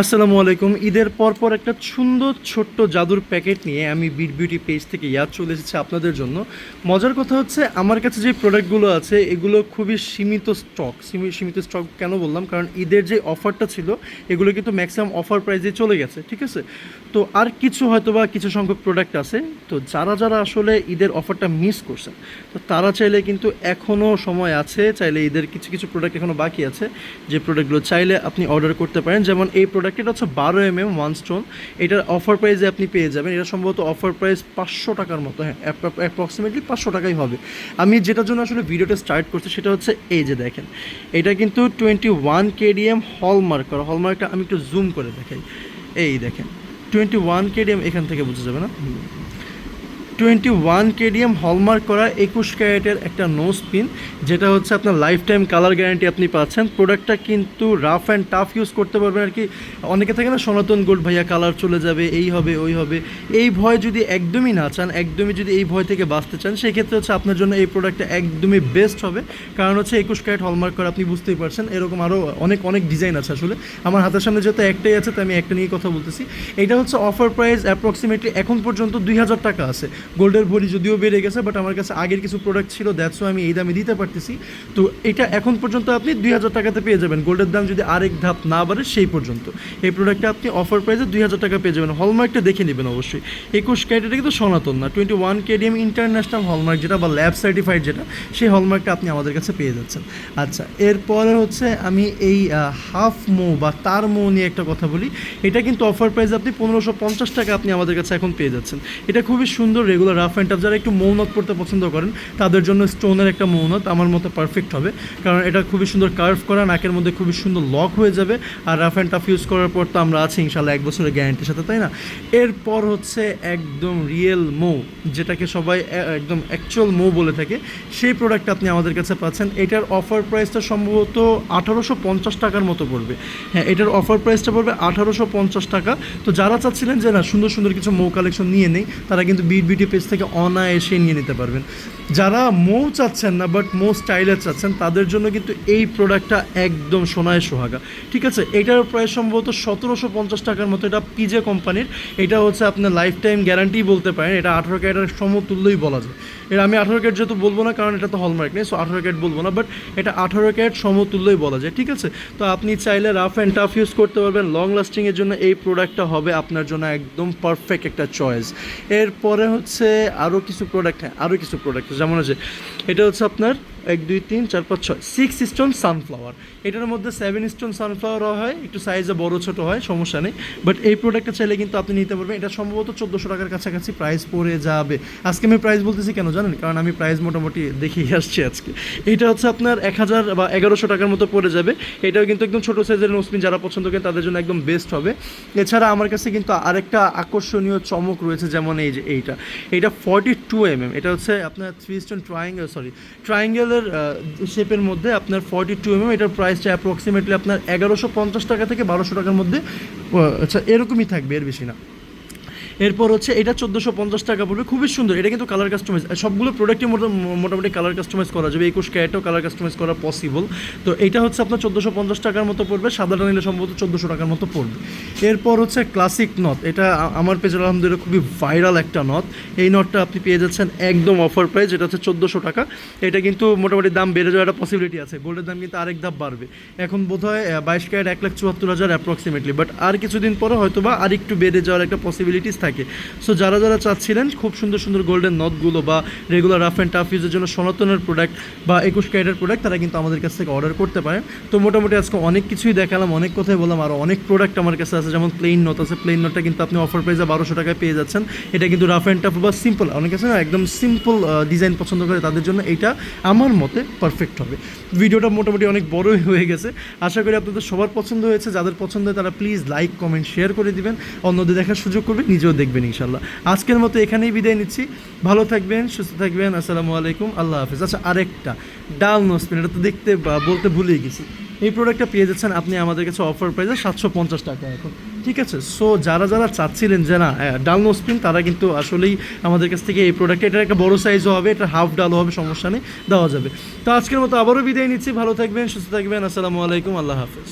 আসসালামু আলাইকুম। ঈদের পর পর একটা সুন্দর ছোট্ট জাদুর প্যাকেট নিয়ে আমি বিট বিউটি পেজ থেকে ইয়াদ চলে এসেছি আপনাদের জন্য। মজার কথা হচ্ছে, আমার কাছে যে প্রোডাক্টগুলো আছে, এগুলো খুবই সীমিত স্টক সীমিত স্টক কেন বললাম? কারণ ঈদের যে অফারটা ছিল, এগুলো কিন্তু ম্যাক্সিমাম অফার প্রাইসে চলে গেছে, ঠিক আছে? তো আর কিছু হয়তো বা কিছু সংখ্যক প্রোডাক্ট আছে। তো যারা যারা আসলে ঈদের অফারটা মিস করছেন, তো তারা চাইলে কিন্তু এখনও সময় আছে, চাইলে ঈদের কিছু কিছু প্রোডাক্ট এখনও বাকি আছে। যে প্রোডাক্টগুলো চাইলে আপনি অর্ডার করতে পারেন। যেমন এই প্রোডাক্ট এটা হচ্ছে বারো এম এম ওয়ান স্টোন এটার অফার প্রাইসে আপনি পেয়ে যাবেন। এটা সম্ভবত অফার প্রাইস পাঁচশো টাকার মতো হ্যাঁ অ্যাপ্রক্সিমেটলি পাঁচশো টাকাই হবে। আমি যেটার জন্য আসলে ভিডিওটা স্টার্ট করছি সেটা হচ্ছে এই যে দেখেন। এটা কিন্তু টোয়েন্টি ওয়ান কেডিএম হলমার্ক করা। হলমার্কটা আমি একটু জুম করে দেখাই। এই দেখেন টোয়েন্টি ওয়ান কেডিএম এখান থেকে বোঝা যাবে না? টোয়েন্টি ওয়ান কেডিএম হলমার্ক করা একুশ ক্যারেটের একটা নো স্পিন যেটা হচ্ছে আপনার লাইফ টাইম কালার গ্যারান্টি আপনি পাচ্ছেন। প্রোডাক্টটা কিন্তু রাফ অ্যান্ড টাফ ইউজ করতে পারবেন আর কি। অনেকে থাকে না, সনাতন গোল্ড ভাইয়া কালার চলে যাবে, এই হবে, ওই হবে। এই ভয় যদি একদমই না চান, একদমই যদি এই ভয় থেকে বাঁচতে চান, সেক্ষেত্রে হচ্ছে আপনার জন্য এই প্রোডাক্টটা একদমই বেস্ট হবে। কারণ হচ্ছে একুশ ক্যারেট হলমার্ক করা আপনি বুঝতেই পারছেন, এরকম আরও অনেক অনেক ডিজাইন আছে আসলে। আমার হাতের সামনে যেহেতু একটাই আছে, তাই আমি একটা নিয়ে কথা বলতেছি। এটা হচ্ছে অফার প্রাইস অ্যাপ্রক্সিমেটলি এখন পর্যন্ত দুই হাজার টাকা আছে। গোল্ডের ভরি যদিও বেড়ে গেছে বাট আমার কাছে আগের কিছু প্রোডাক্ট ছিল দ্যাটস আমি এই দামে দিতে পারতেছি। তো এটা এখন পর্যন্ত আপনি দুই হাজার টাকাতে পেয়ে যাবেন। গোল্ডের দাম যদি আরেক ধাপ না বাড়ে, সেই পর্যন্ত। এই প্রোডাক্টটা আপনি অফার প্রাইসে দুই হাজার টাকা পেয়ে যাবেন। হলমার্কটা দেখে নেবেন অবশ্যই। একুশ ক্যারেট কিন্তু সনাতন না। Twenty one KDM international hallmark যেটা, বা ল্যাব সার্টিফাইড যেটা, সেই হলমার্কটা আপনি আমাদের কাছে পেয়ে যাচ্ছেন। আচ্ছা এরপরে হচ্ছে আমি এই হাফ মো বা তার মো নিয়ে একটা কথা বলি। এটা কিন্তু অফার প্রাইস আপনি পনেরোশো পঞ্চাশ টাকা আপনি আমাদের কাছে এখন পেয়ে যাচ্ছেন। এটা খুবই সুন্দর রেগুলার রাফ অ্যান্ড টাফ যারা একটু মৌনত পড়তে পছন্দ করেন, তাদের জন্য স্টোনের একটা মৌনত আমার মতো পারফেক্ট হবে। কারণ এটা খুবই সুন্দর কার্ভ করা, নাকের মধ্যে খুবই সুন্দর লক হয়ে যাবে, আর রাফ অ্যান্ড টাফ ইউজ করার পর তো আমরা আছি ইনশাল্লাহ এক বছরের গ্যারান্টির সাথে, তাই না? এরপর হচ্ছে একদম রিয়েল মো যেটাকে সবাই একদম অ্যাকচুয়াল মো বলে থাকে, সেই প্রোডাক্ট আপনি আমাদের কাছে পাচ্ছেন। এটার অফার প্রাইসটা সম্ভবত আঠারোশো পঞ্চাশ টাকার মতো পড়বে। হ্যাঁ এটার অফার প্রাইসটা পড়বে আঠারোশো পঞ্চাশ টাকা। তো যারা চাচ্ছিলেন যে না, সুন্দর সুন্দর কিছু মৌ কালেকশন নিয়ে নেই, তারা কিন্তু বিট বিউটি পেজ থেকে অনায়াসে নিয়ে নিতে পারবেন। যারা মৌ চাচ্ছেন না বাট মৌ স্টাইলের চাচ্ছেন, তাদের জন্য কিন্তু এই প্রোডাক্টটা একদম সোনায় সোহাগা। ঠিক আছে? এটার প্রায় সম্ভবত সতেরোশো পঞ্চাশ টাকার মতো, এটা পিজে কোম্পানির এটা হচ্ছে আপনার লাইফ টাইম গ্যারান্টি বলতে পারেন। এটা আঠারো ক্যারেটের সমতুল্যই বলা যায়। এটা আমি আঠারো ক্যারেট যেহেতু বলব না, কারণ এটা তো হলমার্ক নেই সো আঠারো ক্যারেট বলব না বাট এটা আঠারো ক্যারেট সমতুল্যই বলা যায়। ঠিক আছে? তো আপনি চাইলে রাফ অ্যান্ড টাফ ইউজ করতে পারবেন। লং লাস্টিংয়ের জন্য এই প্রোডাক্টটা হবে আপনার জন্য একদম পারফেক্ট একটা চয়েস এরপরে হচ্ছে আরও কিছু প্রোডাক্ট হ্যাঁ আরও কিছু প্রোডাক্ট যেমন আছে। এটা হচ্ছে আপনার এক, দুই, তিন, চার, পাঁচ, ছয়। সিক্স স্টোন সানফ্লাওয়ার এটার মধ্যে সেভেন স্টোন সানফ্লাওয়ার হয়, একটু সাইজে বড়, ছোট হয়, সমস্যা নেই। বাট এই প্রোডাক্টটা চাইলে কিন্তু আপনি নিতে পারবেন। এটা সম্ভবত চোদ্দোশো টাকার কাছাকাছি প্রাইস পড়ে যাবে। আজকে আমি প্রাইস বলতেছি কেন জানেন? কারণ আমি প্রাইস মোটামুটি দেখেই আসছি আজকে। এটা হচ্ছে আপনার এক হাজার বা এগারোশো টাকার মতো পড়ে যাবে। এটাও কিন্তু একদম ছোটো সাইজের নোসপিন যারা পছন্দ করেন, তাদের জন্য একদম বেস্ট হবে। এছাড়া আমার কাছে কিন্তু আরেকটা আকর্ষণীয় চমক রয়েছে, যেমন এই যে এইটা। এইটা ফর্টি টু এম এম এটা হচ্ছে আপনার থ্রি স্টোন ট্রায়াঙ্গেল সরি ট্রায়াঙ্গেলের শেপের মধ্যে আপনার ফর্টি টু এম এটার প্রাইসটা অ্যাপ্রক্সিমেটলি আপনার এগারোশো পঞ্চাশ টাকা থেকে বারোশো টাকার মধ্যে আচ্ছা এরকমই থাকবে, এর বেশি না। এরপর হচ্ছে এটা চোদ্দোশো পঞ্চাশ টাকা পড়বে। খুবই সুন্দর। এটা কিন্তু কালার কাস্টমাইজ সবগুলো প্রোডাক্টই মোটামুটি কালার কাস্টমাইজ করা যাবে। একুশ ক্যারেটও কালার কাস্টমাইজ করা পসিবল তো এটা হচ্ছে আপনার চোদ্দোশো পঞ্চাশ টাকার মতো পড়বে। সাদাটা নিলে সম্ভবত চোদ্দোশো টাকার মতো পড়বে। এরপর হচ্ছে ক্লাসিক নথ এটা আমার পেজে আলহামদুলিল্লাহ খুবই ভাইরাল একটা নথ এই নটটা আপনি পেয়ে যাচ্ছেন একদম অফার প্রাইস যেটা হচ্ছে চোদ্দোশো টাকা। এটা কিন্তু মোটামুটি দাম বেড়ে যাওয়ার একটা পসিবিলিটি আছে। গোল্ডের দাম কিন্তু আরেক ধাপ বাড়বে। এখন বোধ হয় বাইশ ক্যারেট এক লাখ চুয়াত্তর হাজার অ্যাপ্রক্সিমেটলি বাট আর কিছুদিন পরে হয়তো বা আর একটু বেড়ে যাওয়ার একটা পসিবিলিটিস থাকে। সো যারা যারা চাচ্ছিলেন খুব সুন্দর সুন্দর গোল্ডেন নথগুলো বা রেগুলার রাফ অ্যান্ড টাফ ইউজের জন্য সনাতনের প্রোডাক্ট বা একুশ ক্যারেটের প্রোডাক্ট তারা কিন্তু আমাদের কাছ থেকে অর্ডার করতে পারেন। তো, মোটামুটি আজকে অনেক কিছুই দেখালাম, অনেক কথাই বললাম আরও অনেক প্রোডাক্ট আমার কাছে আছে, যেমন প্লেন নট আছে। প্লেন নটটা কিন্তু আপনি অফার প্রাইসে বারোশো টাকায় পেয়ে যাচ্ছেন। এটা কিন্তু রাফ অ্যান্ড টাফ বা সিম্পল অনেক আছে না? একদম সিম্পল ডিজাইন পছন্দ করে তাদের জন্য এটা আমার মতে পারফেক্ট হবে। ভিডিওটা মোটামুটি অনেক বড়ই হয়ে গেছে। আশা করি আপনাদের সবার পছন্দ হয়েছে। যাদের পছন্দ হয় তারা প্লিজ লাইক কমেন্ট শেয়ার করে দিবেন। অন্যদের দেখার সুযোগ করবে নিজেও দেখবেন ইনশাল্লাহ আজকের মতো এখানেই বিদায় নিচ্ছি। ভালো থাকবেন, সুস্থ থাকবেন, আসসালামু আলাইকুম, আল্লাহ হাফিজ। আচ্ছা আরেকটা ডাল নোসপিন এটা তো দেখতে বলতে ভুলেই গেছি। এই প্রোডাক্টটা পেয়ে যাচ্ছেন আপনি আমাদের কাছে অফার প্রাইসে সাতশো পঞ্চাশ টাকা এখন। ঠিক আছে? সো যারা যারা চাচ্ছিলেন যে না ডাল নোসপিন তারা কিন্তু আসলেই আমাদের কাছ থেকে এই প্রোডাক্ট এটা একটা বড় সাইজও হবে, এটা হাফ ডালও হবে, সমস্যা নেই, দেওয়া যাবে। তো আজকের মতো আবারও বিদায় নিচ্ছি। ভালো থাকবেন, সুস্থ থাকবেন, আসসালামু আলাইকুম, আল্লাহ হাফিজ।